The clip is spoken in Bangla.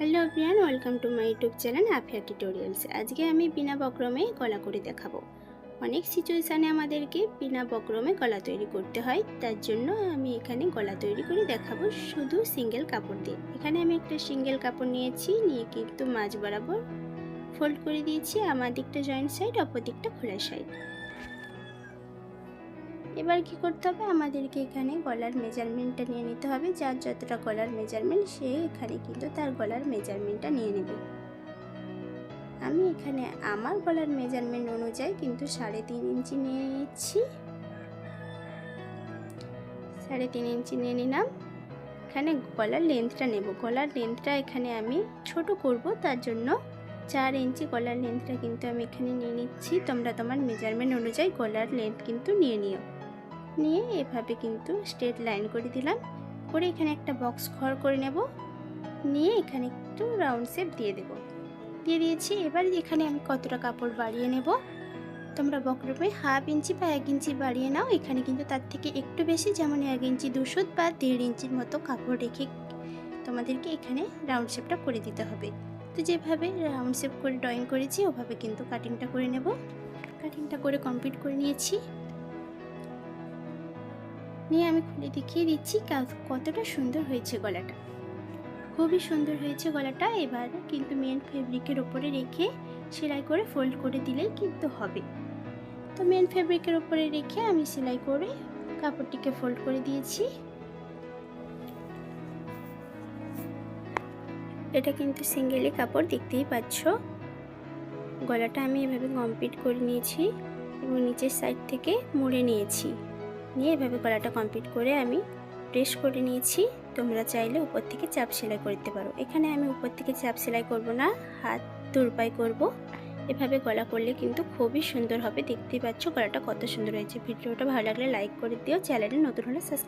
Hello Priyan welcome to my YouTube channel Afiya tutorials আজকে আমি বিনা বক্রমে গলা করে দেখাবো। অনেক সিচুয়েশানে আমাদেরকে বিনা বক্রমে গলা তৈরি করতে হয়, তার জন্য আমি এখানে গলা তৈরি করে দেখাবো শুধু সিঙ্গেল কাপড় দিয়ে। এখানে আমি একটা সিঙ্গেল কাপড় নিয়েছি, নিয়ে কিন্তু মাঝ বরাবর ফোল্ড করে দিয়েছি, আমার দিকটা জয়েন্ট সাইড অপর দিকটা খোলা সাইড এবার কি করতে হবে? আমাদেরকে এখানে গলার মেজারমেন্টটা নিয়ে নিতে হবে। যার যতটা গলার মেজারমেন্ট সে এখানে কিন্তু তার গলার মেজারমেন্টটা নিয়ে নেবে। আমি এখানে আমার গলার মেজারমেন্ট অনুযায়ী কিন্তু সাড়ে তিন ইঞ্চি নিয়ে নিচ্ছি সাড়ে তিন ইঞ্চি নিয়ে নিলাম। এখানে গলার লেন্থটা নেব। গলার লেন্থটা এখানে আমি ছোট করব। তার জন্য চার ইঞ্চি গলার লেন্থটা কিন্তু আমি এখানে নিয়ে নিচ্ছি। তোমরা তোমার মেজারমেন্ট অনুযায়ী গলার লেন্থ কিন্তু নিয়ে নিও। নিয়ে এভাবে কিন্তু স্ট্রেট লাইন করে দিলাম। করে এখানে একটা বক্স ঘর করে নেব। নিয়ে এখানে একটু রাউন্ড শেপ দিয়ে দেব। দিয়ে দিয়েছি, এবার এখানে আমি কতটা কাপড় বাড়িয়ে নেব? তোমরা বক্রমে হাফ ইঞ্চি বা এক ইঞ্চি বাড়িয়ে নাও। এখানে কিন্তু তার থেকে একটু বেশি, যেমন এক ইঞ্চি দুশো বা দেড় ইঞ্চির মতো কাপড় রেখে তোমাদেরকে এখানে রাউন্ড শেপটা করে দিতে হবে। তো যেভাবে রাউন্ড শেপ করে ড্রয়িং করেছি, ওভাবে কিন্তু কাটিংটা করে নেব। কাটিংটা করে কমপ্লিট করে নিয়েছি। নিয়ে আমি খুলে দেখিয়ে দিচ্ছি কতটা সুন্দর হয়েছে গলাটা। খুবই সুন্দর হয়েছে গলাটা, এবার কিন্তু মেন ফেব্রিকের ওপরে রেখে সেলাই করে ফোল্ড করে দিলেই কিন্তু হবে। তো মেন ফেব্রিকের ওপরে রেখে আমি সেলাই করে কাপড়টিকে ফোল্ড করে দিয়েছি। এটা কিন্তু সিঙ্গেলি কাপড়, দেখতেই পাচ্ছ। গলাটা আমি এভাবে কমপ্লিট করে নিয়েছি এবং নিচের সাইড থেকে মুড়ে নিয়েছি। নিয়ে এভাবে গলাটা কমপ্লিট করে আমি প্রেস করে নিয়েছি। তোমরা চাইলে উপর থেকে চাপ সেলাই করতে পারো। এখানে আমি উপর থেকে চাপ সেলাই করব না, হাত তুরপাই করব। এভাবে গলা করলে কিন্তু খুবই সুন্দর হবে। দেখতেই পাচ্ছ গলাটা কত সুন্দর হয়েছে। ভিডিওটা ভালো লাগলে লাইক করে দিও। চ্যানেলে নতুন হলে সাবস্ক্রাইব